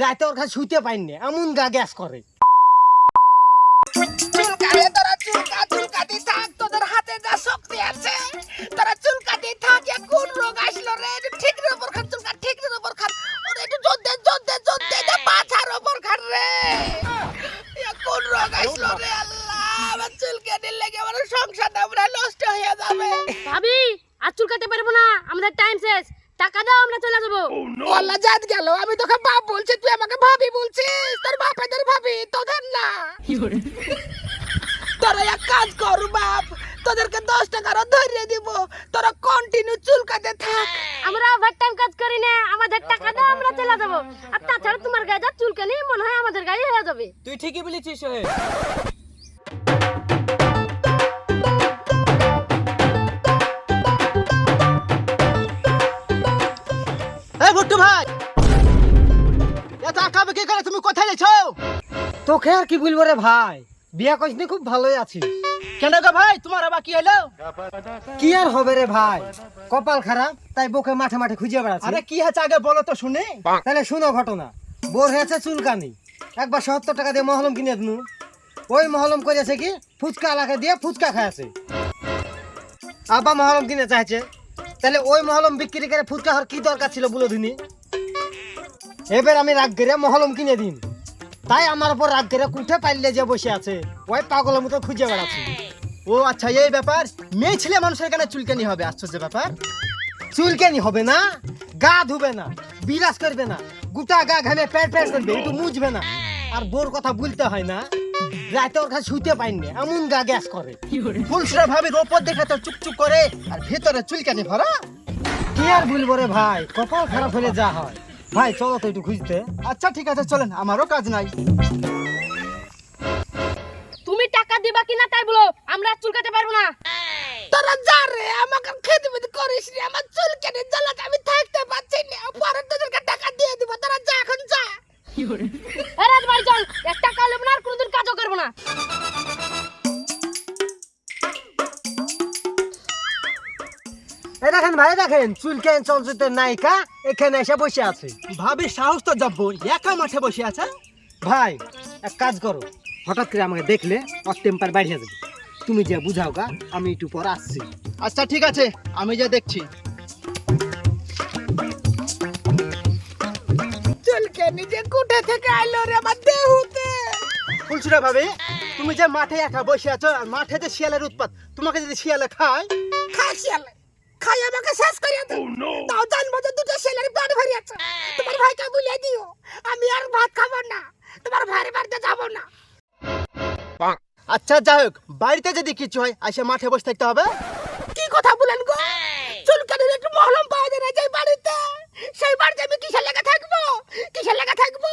রাতে ওর কাছে শুইতে পাইনি এমন গা গ্যাস করে। চুলকারে তোরা চুলকা চুলকাতে থাক তোদের হাতে যা শক্তি আছে। তোরা চুলকাতে থাক এ কোন রোগ আসলো রে ঠিক রে ওপর খান চুলকা ঠিক রে ওপর খান। ওরে একটু জোর দে জোর দে জোর দে দে পাছার ওপর খান রে। এ কোন রোগ আসলো রে আল্লাহ আমার চুলকাতে লেগে আমার সংসারটা পুরো নষ্ট হয়ে যাবে। ভাবি আর চুলকাতে পারব না আমাদের টাইম শেষ। টাকা দাও আমরা চলে যাব। আল্লাহ জাত গেল আমি তোকে বাপ বলছি তুই আমাকে ভাবি বলছিস? তোর বাপেদের ভাবি তোদের না। তোরা এক কাজ কর বাপ তোদেরকে দশ টাকারও ধরিয়ে দিব। তোরা কন্টিনিউ চুলকাতে থাক। আমরা ওভার টাইম কাজ করি না আমাদের টাকা দাও আমরা চলে যাব। আর তাছাড়া তোমার গায়ে যা চুলকানি মনে হয় আমাদের গায়ে হয়ে যাবে। তুই ঠিকই বলেছিস সোহেল। ভাই। এত আঁকাবে কি করে? তুমি কোথায় যাচ্ছ তোকে আর কি বলব রে ভাই? বিয়া করিসনি খুব ভালোই আছিস কেন গো ভাই? তোমার আবার কি হলো? কি আর হবে রে ভাই? কপাল খারাপ তাই বউকে মাঠে মাঠে খুঁজে বেড়াচ্ছে। আরে কি হয়েছে আগে বলো তো শুনি। তাহলে শুনো ঘটনা। বোর হয়েছে চুলকানি। একবার সত্তর টাকা দিয়ে মহলম কিনে দিনু। ওই মহলম করেছে কি? ফুচকা এলাকা দিয়ে ফুচকা খাইছে। আবার মহলম কিনে চাইছে। তাহলে ওই মহলম বিক্রি করে ফুচকা হওয়ার কি দরকার ছিল বলে দিনি? এবার আমি রাগ করে মহলম কিনে দিন তাই আমার উপর রাগ করে কুঠে পাইলে যে বসে আছে, ওই পাগলের মতো খুঁজে বেড়াচ্ছে। ও আচ্ছা এই ব্যাপার, মেয়ে ছেলে মানুষের কেন চুলকানি হবে, আশ্চর্য ব্যাপার। চুলকানি হবে না, গা ধুবে না বিরাজ করবে না, গোটা গা ঘামে প্যাট প্যাট করবে একটু মুছবে না। আর বোর কথা বলতে হয় না। রাতে ওর কাছে শুইতে পাইনি এমন গা গ্যাস করে। ফুলসরা ভাবে ওপর দেখে তো চুপচুপ করে আর ভেতরে চুলকানি ভরা। কি আর বলব রে ভাই কপাল খারাপ হলে যা হয়। ভাই চলো তো একটু খুঁজতে। আচ্ছা ঠিক আছে চলেন আমারও কাজ নাই। তুমি টাকা দিবা কিনা তাই বলো আমরা চুলকাতে পারব না। তোরা যা রে আমাকে খেদমত করিস রে এই দেখেন ভাই দেখেন চুলকেন চলচ্চিত্রের নায়িকা এখানে এসে বসে আছে। ভাবি সাহস তো যাব একা মাঠে বসে আছে? ভাই এক কাজ করো হঠাৎ করে আমাকে দেখলে ওর টেম্পার বাড়িয়ে যাবে। তুমি যে বুঝাও গা আমি একটু পর আসছি। আচ্ছা ঠিক আছে আমি যা দেখছি। চুলকানি যে কোথা থেকে আইলো রে আমার দেহুতে। ফুলসুরা ভাবে তুমি যে মাঠে একা বসে আছো আর মাঠে যে শিয়ালের উৎপাত তোমাকে যদি শিয়ালে খায়? খাসিয়ালে খাই আমাকে শেষ করিয়া দাও। তাও জানব যে দুটো ছেলের পেট ভরি আছে তোমার ভাইকে বলে দিও আমি আর ভাত খাব না। তোমার ভাইয়ের বাড়িতে যাব না। আচ্ছা যাই হোক বাড়িতে যদি কিছু হয় আসে মাঠে বসে থাকতে হবে। কি কথা বলেন গো? চুলকানির একটু মহলম পাওয়া যায় না যে বাড়িতে। সেই বাড়িতে আমি কিসের লেগে থাকব? কিসের লেগে থাকব?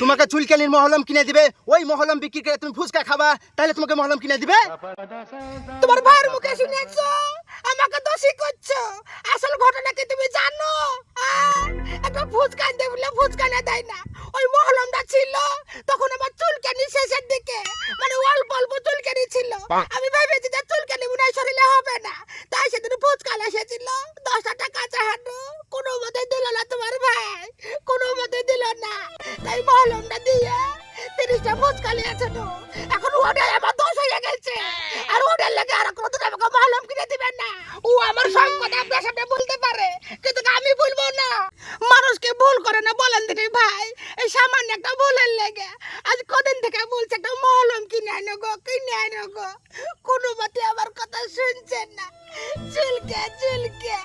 তোমাকে চুলকানির মহলম কিনে দিবে ওই মহলম বিক্রি করে তুমি ফুচকা খাবা তাহলে তোমাকে মহলম কিনে দিবে। তোমার ভাইয়ের মুখে শুনেছো? আমাকে দোষী করছ? আসল ঘটনা কি তুমি জানো? একটা ফুচকান দেয় বলে ফুচকানে দেয় না। ওই মহলমটা ছিল, তখন আমার চুলকানি শেষের দিকে। মানে অল্প অল্প চুলকানি ছিল। আমি ভেবেছি যে চুলকানি মনে হয় শরীরে হবে না। তাই সেদিন ফুচকান এসেছিল। দশটা টাকা চাহানো। কোনো মতে দিল না তোমার ভাই। কোনো মতে দিল না। তাই মহলমটা দিয়ে তিরিশটা ফুচকা নিয়েছে তো এখন ওটাই আমার ওটার লেগে আর কোনোদিন আমাকে মহলম কিনে দিবেন না। ও আমার সংকট আপনার সামনে বলতে পারে কিন্তু আমি বলব না। মানুষকে ভুল করে না বলেন দিদি ভাই। এই সামান্য একটা ভুলের লেগে। আজ কদিন থেকে বলছে একটা মহলম কিনে আনো গো কিনে আনো গো। কোনো মতে আমার কথা শুনছেন না। চুলকে চুলকে।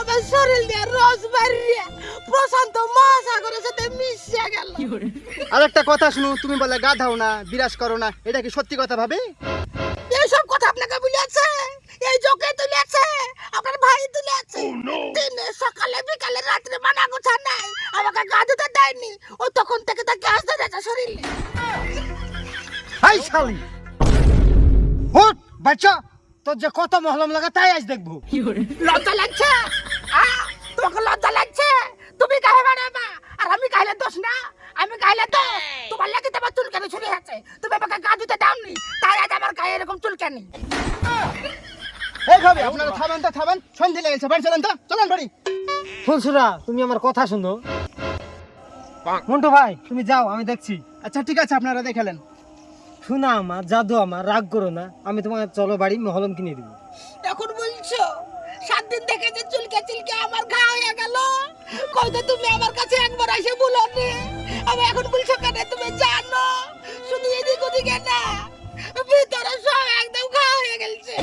আমার শরীর দিয়ে রস বাড়িয়ে প্রশান্ত মহাসাগরের সাথে মিশিয়ে গেল। আর একটা কথা শুনো তুমি বলে গাধাও না বিরাজ করো না। এটা কি সত্যি কথা ভাবে? কথা আপনাকে বলেছে এই জোকে তুলেছে আপনার ভাই তুলেছে দিনে সকালে বিকালে রাত্রে মানা গোছা নাই। আমাকে গা ধুতে দেয়নি। ও তখন থেকে তাকে আসতে যাচ্ছে শরীরে। হাই শালি। হুট বাচ্চা তোর যে কত মহলম লাগা তাই আজ দেখব। লজ্জা লাগছে? তোমাকে লজ্জা লাগছে? তুমি কাহে বানাবা? আর আমি কাহিলে দোষ না? আমি কাহিলে তো তোমার লাগে তোমার চুলকানি ছুরি আছে তুমি আমাকে গা ধুতে দাওনি তাই আজ আমার গায়ে এরকম চুলকানি। এই ভাবে আপনারা থামেন তো থামেন। সন্ধে লেগেছে বাড়ি চলেন তো চলেন বাড়ি। ফুলসুরা তুমি আমার কথা শুনো। মন্টু ভাই তুমি যাও আমি দেখছি। আচ্ছা ঠিক আছে আপনারা দেখালেন শোনা আমার জাদু আমার রাগ করো না। আমি তোমাকে চলো বাড়ি মহলম কিনে দিব। এখন বলছো সাত দিন থেকে যে চুলকে চুলকে আমার ঘা হয়ে গেল। কইতো তুমি আমার কাছে একবার এসে বলনি আমি এখন বলছো কেন? তুমি জানো? শুধু এদিক ওদিকে না, ভিতরে সব একদম খাওয়া হয়ে গেছে